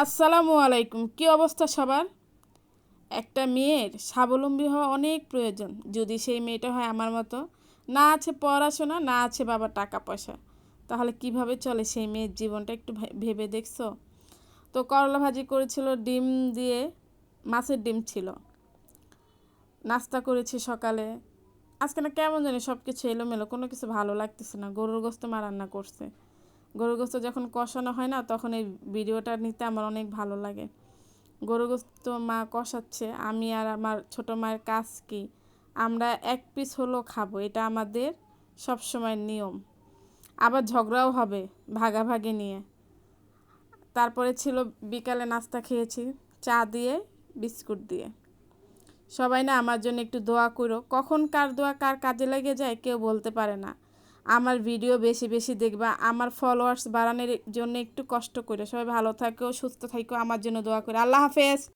আসসালামু আলাইকুম। কি অবস্থা সবার? একটা মেয়ের স্বাবলম্বী হওয়া অনেক প্রয়োজন। যদি সেই মেয়েটা হয় আমার মতো, না আছে পড়াশোনা, না আছে বাবা টাকা পয়সা, তাহলে কীভাবে চলে সেই মেয়ের জীবনটা একটু ভেবে দেখছ? তো করলা ভাজি করেছিল, ডিম দিয়ে মাছের ডিম ছিল। নাস্তা করেছি সকালে। আজকে না কেমন জানি সব কিছু এলোমেলো, কোনো কিছু ভালো লাগতেছে না। গরুর গোস্ত মা রান্না করছে। গরু গোস্ত যখন কষানো হয় না, তখন এই ভিডিওটা নিতে আমার অনেক ভালো লাগে। গরু গোস্ত মা কষাচ্ছে, আমি আর আমার ছোট মায়ের কাজ কি? আমরা এক পিস হলেও খাব, এটা আমাদের সব সময় নিয়ম। আবার ঝগড়াও হবে, ভাগাভাগি নিয়ে। তারপরে ছিল বিকালে নাস্তা খেয়েছি, চা দিয়ে, বিস্কুট দিয়ে। সবাই না আমার জন্য একটু দোয়া করো। কখন কার দোয়া কার কাজে লেগে যায় কেউ বলতে পারে না। আমার ভিডিও বেশি বেশি দেখবা, আমার ফলোয়ার্স বাড়ানোর জন্য একটু কষ্ট করে। সবাই ভালো থাকো, সুস্থ থাকো, আমার জন্য দোয়া করে। আল্লাহ হাফেজ।